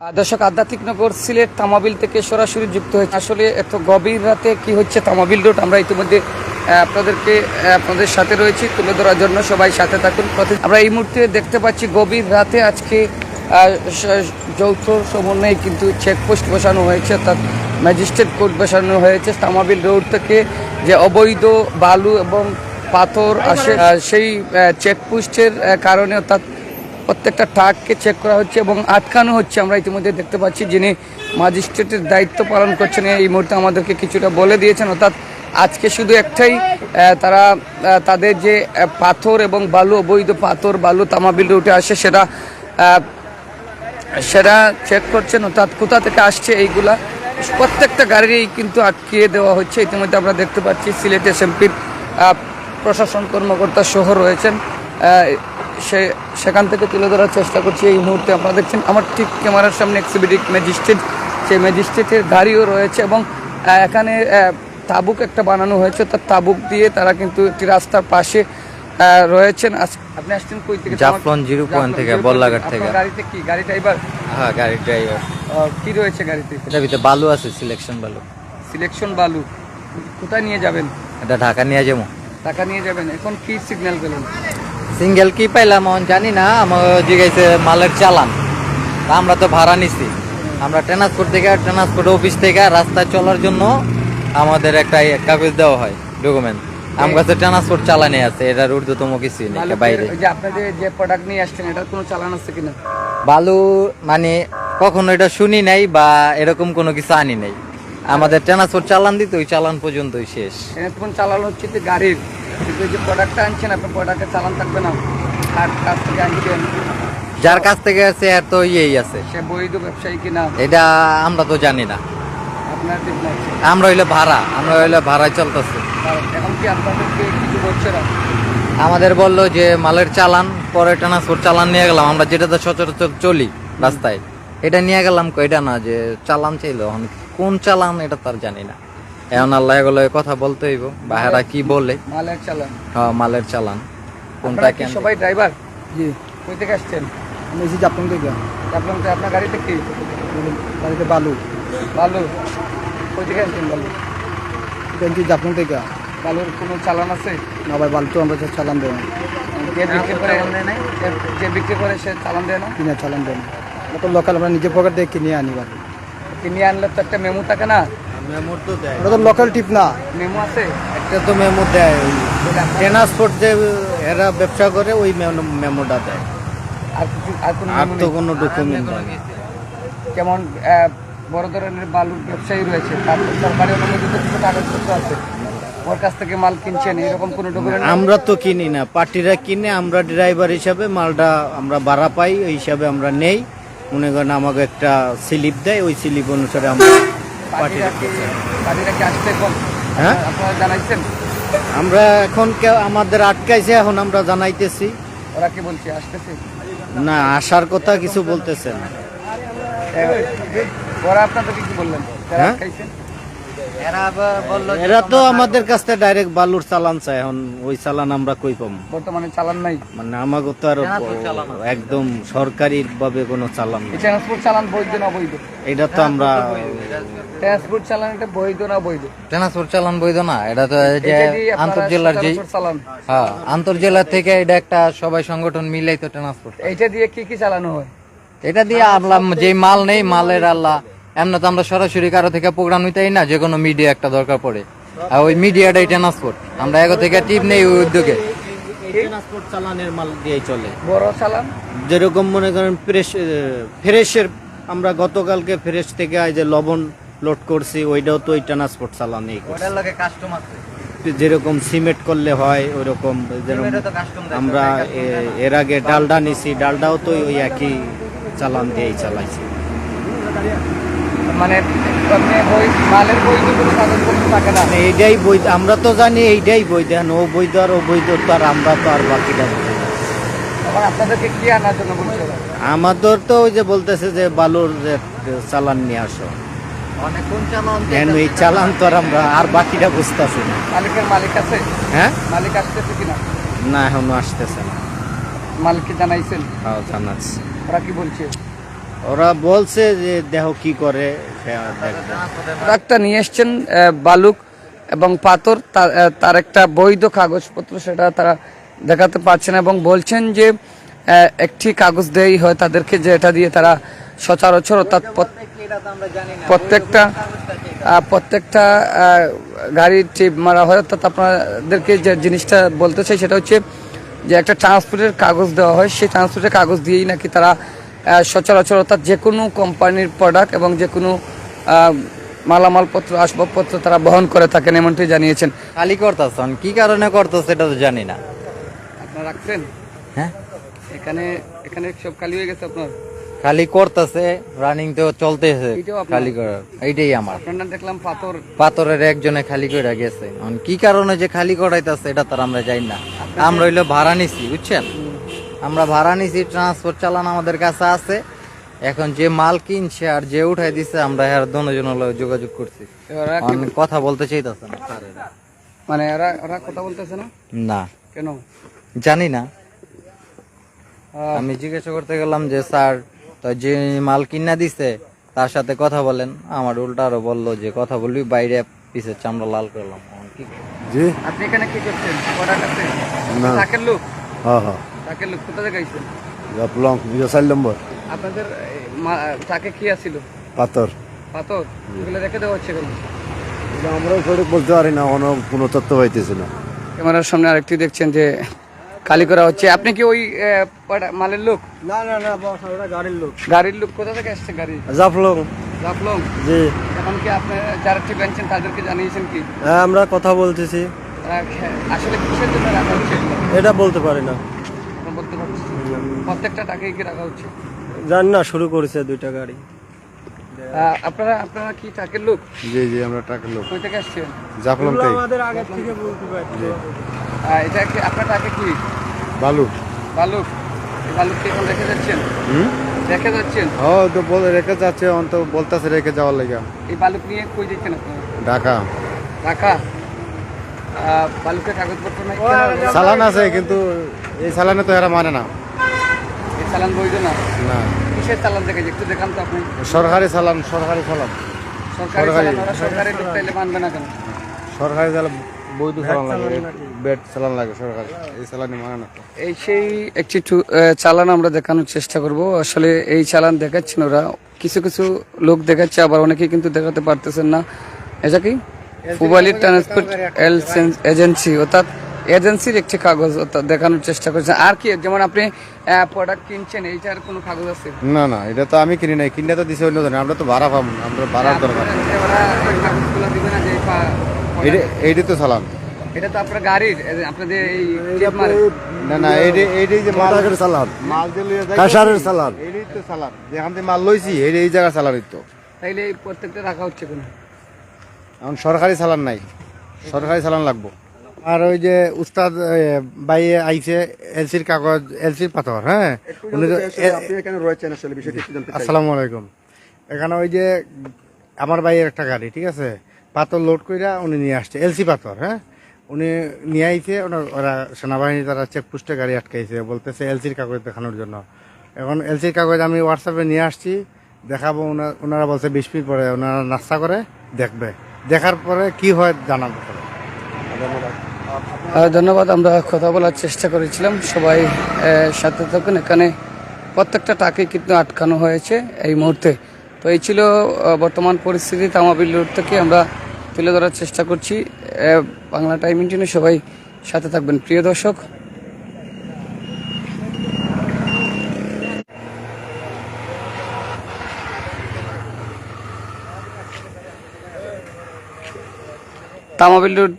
দর্শক, আধ্যাত্মিক নগর সিলেট তামাবিল থেকে সরাসরি যুক্ত হয়েছে। আসলে এত গভীর রাতে কি হচ্ছে তামাবিল রোড? আমরা ইতিমধ্যে আপনাদেরকে আপনাদের সাথে রয়েছি, তুলে ধরার জন্য সবাই সাথে থাকুন। আমরা এই মুহূর্তে দেখতে পাচ্ছি গভীর রাতে আজকে যৌথ সমন্বয়ে কিন্তু চেকপোস্ট বসানো হয়েছে, অর্থাৎ ম্যাজিস্ট্রেট কোর্ট বসানো হয়েছে। তামাবিল রোড থেকে যে অবৈধ বালু এবং পাথর আসে সেই চেকপোস্টের কারণে অর্থাৎ প্রত্যেকটা ট্রাককে চেক করা হচ্ছে এবং আটকানো হচ্ছে। আমরা ইতিমধ্যে দেখতে পাচ্ছি যিনি ম্যাজিস্ট্রেটের দায়িত্ব পালন করছেন, এই মুহূর্তে আমাদেরকে কিছুটা বলে দিয়েছেন। অর্থাৎ আজকে শুধু একটাই তারা তাদের যে পাথর এবং বালু, অবৈধ পাথর, বালু তামাবিল রুটে আসে সেটা সেটা চেক করছেন। অর্থাৎ কোথা থেকে আসছে এইগুলা? প্রত্যেকটা গাড়ি কিন্তু আটকিয়ে দেওয়া হচ্ছে। ইতিমধ্যে আমরা দেখতে পাচ্ছি সিলেট এসএমপির প্রশাসন কর্মকর্তা সহ রয়েছেন। সে সেখান থেকে তুলে ধরার চেষ্টা করছি এই মুহূর্তে আপনারা দেখছেন আমার ঠিক ক্যামেরার সামনে এক্সিবিটিভ ম্যাজিস্ট্রেট সেই ম্যাজিস্ট্রেটের গাড়িও রয়েছে এবং এখানে তাবুক একটা বানানো হয়েছে। তার তাবুক দিয়ে তারা কিন্তু একটি রাস্তার পাশে রয়েছেন। আপনি আসছেন কই থেকে? জাফলং জিরো পয়েন্ট থেকে, বল্লাঘাট থেকে। গাড়িতে কি? গাড়ি ড্রাইভার হ্যাঁ গাড়ির ড্রাইভার কি রয়েছে গাড়িতে? এটার ভিতরে বালু আছে সিলেকশন বালু। সিলেকশন বালু। কোথায় নিয়ে যাবেন? এটা ঢাকা নিয়ে যাব। ঢাকা নিয়ে যাবেন। এখন কি সিগন্যাল পেলেন? সিঙ্গেল কি পাইলাম এখন জানি না আমার জিগাইছে মালের চালান। তা আমরা তো ভাড়া নিছি। আমরা ট্রান্সপোর্ট থেকে ট্রান্সপোর্ট অফিস থেকে রাস্তায় চলার জন্য আমাদের একটা কাগজ দেওয়া হয় ডকুমেন্ট আমার কাছে ট্রান্সপোর্ট চালানি আছে এটার ঊর্ধ্বতম কিছুই নেই বাইরে। যে আপনাদের যে প্রোডাক্ট নিয়ে আসছেন এটার কোনো চালান আছে কিনা? বালু মানে কখনো এটা শুনি নাই বা এরকম কোনো কিছু আনি নাই। আমাদের ট্রান্সপোর্ট চালান দিত ওই চালান পর্যন্তই শেষ। চালান হচ্ছে গাড়ির। কিন্তু যে প্রোডাক্টটা আনছেন আপনার প্রোডাক্টের চালান থাকবে না। কার কাছ থেকে আনছেন। যার কাছ থেকে আছে এর তো ইয়েই আছে। সে বৈধ ব্যবসায়ী কিনা? এটা আমরা তো জানি না। আপনার ঠিক না আমরা হইলে ভাড়া আমরা হইলে ভাড়ায় চলতেছে। এখন কি আপনাদেরকে কিছু বলছে না? আমাদের বলল যে মালের চালান পরে ট্রান্সপোর্ট চালান নিয়ে গেলাম। আমরা যেটাতে সচরাচর চলি রাস্তায় এটা নিয়ে গেলাম এটা না যে চালান চাইলো কোন চালান এটা তার জানি না। এখন আল্লাহ এগুলো কথা বলতে হইব। বাহারা কি বলে? মালের চালান। হ্যাঁ, মালের চালান। কোনটা কেন সবাই ড্রাইভার জি। কই থেকে আসছেন? আমি এসেছি জাফলং থেকে। আপনার আপনার গাড়িতে কি? গাড়িতে বালু। বালু? কই থেকে আসছেন বালু? পেন্টি জাফলং থেকে। বালুর কোনো চালান আছে? না ভাই বালু তো আমরা চালান দেয় না। যে বিক্রি করে যে- যে বিক্রি করে সে চালান দেয় না? কিনে চালান দেয় না। লোকাল আমরা নিজে পকেট দিয়ে কিনে আনি বালু কিনে আনলে তো একটা মেমো থাকে না? মেমোর তো দেয়। ওটা তো লোকাল টিপ না। মেমো আছে? একটা তো মেমো দেয়। ট্রান্সপোর্ট যে এরা ব্যবসা করে ওই মেমোটা দেয়। আর কিছু আর কোনো আর তো কোনো ডকুমেন্ট নেই। যেমন বড় ধরনের বালুর ব্যবসায়ী রয়েছে। তার সরকারি অনুমোদিত কিছু কাগজপত্র আছে। ওর কাছ থেকে মাল কিনছেন এরকম কোনো ডকুমেন্ট আমরা তো কিনি না। পার্টিরা কিনে আমরা ড্রাইভার হিসাবে মালটা আমরা ভাড়া পাই ওই হিসাবে আমরা নেই। মনে করেন আমাকে একটা স্লিপ দেয় ওই স্লিপ অনুসারে আমরা পার্টিরা কি? পার্টিরা কি আসছে এখন? হ্যাঁ? আপনারা জানাইছেন? আমরা এখন কেউ আমাদের আটকাইছে এখন আমরা জানাইতেছি। ওরা কি বলছে আসতেছে? না আসার কথা কিছু বলতেছে না। ওরা আপনাদেরকে কি বললেন? হ্যাঁ? এরা বলল এরা তো আমাদের কাছ থেকে ডাইরেক্ট বালুর চালান চায় এখন ওই চালান আমরা কই পাবো? বর্তমানে চালান নাই? মানে আমাকে তো আর একদম সরকারি ভাবে কোনো চালান নেই। ট্রান্সপোর্ট চালান বৈধ না বৈধ? এটা তো আমরা ট্রান্সপোর্ট চালান এটা বৈধ না বৈধ? ট্রান্সপোর্ট চালান বৈধ না এটা তো যে আপনারা আন্তর্জেলার যে হ্যাঁ আন্তর্জেলা থেকে এটা একটা সবাই সংগঠন মিলাই তো ট্রান্সপোর্ট। এটা দিয়ে কি কি চালানো হয়? এটা দিয়ে আল্লাহ যে মাল নেই মালের আল্লাহ এমনি তো আমরা সরাসরি কারও থেকে প্রোগ্রাম নিতেই না যে কোনো মিডিয়া একটা দরকার পড়ে। আর ওই মিডিয়াটাই ট্রান্সপোর্ট আমরা এগো থেকে টিপ নেই ওই উদ্যোগে। ট্রান্সপোর্ট চালানের মাল দিয়েই চলে। বড় চালান? যেরকম মনে করেন ফ্রেশ ফ্রেশের আমরা গতকালকে ফ্রেশ থেকে আজ যে লবণ লোড করছি ওইটাও তো ওই ট্রান্সপোর্ট চালানেই। ওটার লগে যেরকম সিমেন্ট করলে হয় ওই রকম আমরা এ- এর আগে ডালডা নিছি ডালডাও তো ওই একই চালান দিয়েই চালাইছি। মানে বই মানে এইটাই বৈধ আমরা তো জানি এইটাই বৈধ এখন ও বৈধ আর ও বৈধ তো আর আমরা তো আর বাকিটা তখন আপনাদেরকে কি আনার জন্য বলছে? ওরা? আমাদের তো ওই যে বলতেছে যে বালুর যে চালান নিয়ে আসো। অনেক কোন চালান? এই চালান তো আর আমরা আর বাকিটা বুঝতেছি না। মালিকের মালিক আছে? হ্যাঁ? মালিক আসতেছে কিনা? না এখনও আসতেছে না। মালিককে জানাইছেন? তাও জানাচ্ছি। ওরা কি বলছে? ওরা বলছে যে দেহ কি করে দেখবে। নিয়ে এসছেন বালুক এবং পাথর, তার একটা বৈধ কাগজপত্র সেটা তারা দেখাতে পারছেন এবং বলছেন যে একটি কাগজ দেই হয় তাদেরকে যেটা দিয়ে তারা সচরাচর অর্থাৎ প্রত- প্রত্যেকটা প্রত্যেকটা গাড়ির টিপ মারা হয় অর্থাৎ আপনাদেরকে যে জিনিসটা বলতে চাই সেটা হচ্ছে যে, একটা ট্রান্সপোর্টের কাগজ দেওয়া হয়, সেই ট্রান্সপোর্টের কাগজ দিয়েই নাকি তারা সচরাচর অর্থাৎ যে কোনো কোম্পানির প্রোডাক্ট এবং যে কোনো মালামালপত্র আসবাবপত্র তারা বহন করে থাকেন এমনটি জানিয়েছেন। খালি করতেছেন কি কারণে করতেছে এটা তো জানি না। আপনারা রাখছেন? হ্যাঁ? এখানে এখানে সব খালি হয়ে গেছে আপনার? খালি করতেছে রানিং তো চলতেছে খালি করার এইটাই আমার। দেখলাম পাথর। পাথরের একজনে খালি করে গেছে। কি কারণে যে খালি করাইতেছে এটা তার আমরা জানি না। আমরা হইল ভাড়া নিছি বুঝছেন? আমরা ভাড়া নিছি ট্রান্সপোর্ট চালান আমাদের কাছে আছে। এখন যে মাল কিনছে আর যে উঠাই দিছে আমরা এর দুজন হলো যোগাযোগ করছি। কথা বলতে চাইতেছে না। মানে ওরা কথা বলতেছে না? না। কেন? জানি না। আমি জিজ্ঞাসা করতে গেলাম যে স্যার তো যে মাল কিনা দিছে তার সাথে কথা বলেন। আমার উল্টা আরও বলল যে কথা বলবি বাইরে পিছের চামড়া লাল করলাম। জি। আপনি এখানে কি করছেন? প্রোডাক্ট আছে না। থাকের লোক? হ্যাঁ হ্যাঁ। থাকের লোক কোথা থেকে আইছেন? জাফলং চার নম্বর। আপনাদের তাকে কি আছিল? পাথর। পাথর? এগুলো রেখে দেওয়া হচ্ছে কেন? সঠিক বলতে পারি না কোনো কোনো তথ্য পাইতেছি না। ক্যামেরার সামনে আরেকটি দেখছেন যে খালি করা হচ্ছে। আপনি কি ওই মালের লোক? না না না ওটা গাড়ির লোক। গাড়ির লোক কোথা থেকে আসছে গাড়ি? জাফলং। জাফলং? জি। এখন কি আপনি যারা ঠিক আনছেন তাদেরকে জানিয়েছেন কি? হ্যাঁ আমরা কথা বলতেছি। আসলে কিসের জন্য রাখা হচ্ছে? এটা বলতে পারি না। আপনি বলতে পারছেন প্রত্যেকটা টাকাই কি রাখা হচ্ছে? জান না শুরু করেছে দুইটা গাড়ি। আপনারা আপনারা কি টাকের লোক? জি জি আমরা টাকার লোক। কই থেকে আসছেন? জাফলং থেকে। আমাদের আগে থেকে বলতে পারি আহ, এটা কি আপনার টাকে কি? বালু। বালুক। এই বালুক কি এখন রেখে যাচ্ছেন? হুম? রেখে যাচ্ছেন? ও তো বল রেখে যাচ্ছে অন তো বলতেছে রেখে যাওয়ার লেগে। এই বালুক নিয়ে কই দিচ্ছেন আপনারা? ঢাকা। আহ, বালুকের কাগজপত্র নাই? চালান আছে কিন্তু এই চালানে তো এরা মানে না। এই চালান বৈধ না? না। কিসের চালান দেখে একটু দেখান তো আপনি। সরকারি চালান সরকারি চালান। সরকারি সরকারি। চালান ওরা সরকারি লোক তাইলে মানবে না কেন? সরকারি চালান বৈধ চালান লাগে। বেড চালান লাগে সরকারি। এই চালানি মানে না। এই সেই একটি চালান আমরা দেখানোর চেষ্টা করব। আসলে এই চালান দেখাচ্ছেন ওরা। কিছু কিছু লোক দেখাচ্ছে আবার অনেকেই কিন্তু দেখাতে পারতেছেন না। এটা কি? পুবালি ট্রান্সপোর্ট এজেন্সি অর্থাৎ এজেন্সির একটি কাগজ দেখানোর চেষ্টা করছেন। আর কি যেমন আপনি প্রোডাক্ট কিনছেন এইটার কোনো কাগজ আছে? না না এটা তো আমি কিনি নাই। কিনে তো দিছে অন্য আমরা তো ভাড়া পাবো না আমরা ভাড়ার দরকার। এই এই এইটা তো চালান এটা তো আপনার গাড়ির এই যে আপনাদের এই টিপ মারে। না না এইটাই এইটাই যে মাল চালান মাল যে লইয়া যাই কাঁসারের চালান এইটাই তো চালান যেখান থেকে মাল লইছি এইটাই এই জায়গা চালানই তো। তাইলে এই প্রত্যেকটা রাখা হচ্ছে কেন? এখন সরকারি চালান নাই। সরকারি চালান লাগবো। আর ওই যে উস্তাদ বাইয়ে আইছে এলসির কাগজ এলসির পাথর হ্যাঁ? উনি তো আপনি এখানে রয়েছেন আসলে বিষয়টি একটু জানতে চাই। আসসালামু আলাইকুম। এখানে ওই যে আমার ভাইয়ের একটা গাড়ি ঠিক আছে? পাথর লোড কইরা উনি নিয়ে আসছে এলসি পাথর হ্যাঁ? উনি নিয়ে আইছে ওনার ওরা সেনাবাহিনী তারা চেকপোস্টে গাড়ি আটকাইছে বলতেছে এলসির কাগজ দেখানোর জন্য। এখন এলসির কাগজ আমি হোয়াটসঅ্যাপে নিয়ে আসছি দেখাবো ওনা- ওনারা বলছে বিশ মিনিট পরে ওনারা নাস্তা করে দেখবে। দেখার পরে কি হয় জানাব। পরে। ধন্যবাদ, আমরা কথা বলার চেষ্টা করেছিলাম। সবাই সাথে থাকুন। এখানে প্রত্যেকটা টাকে কিন্তু আটকানো হয়েছে এই মুহূর্তে। তো এই ছিল বর্তমান পরিস্থিতি তামাবিল রোড থেকে আমরা তুলে ধরার চেষ্টা করছি। বাংলা টাইম ইন্টিনে সবাই সাথে থাকবেন। প্রিয় দর্শক তামাবিল রোড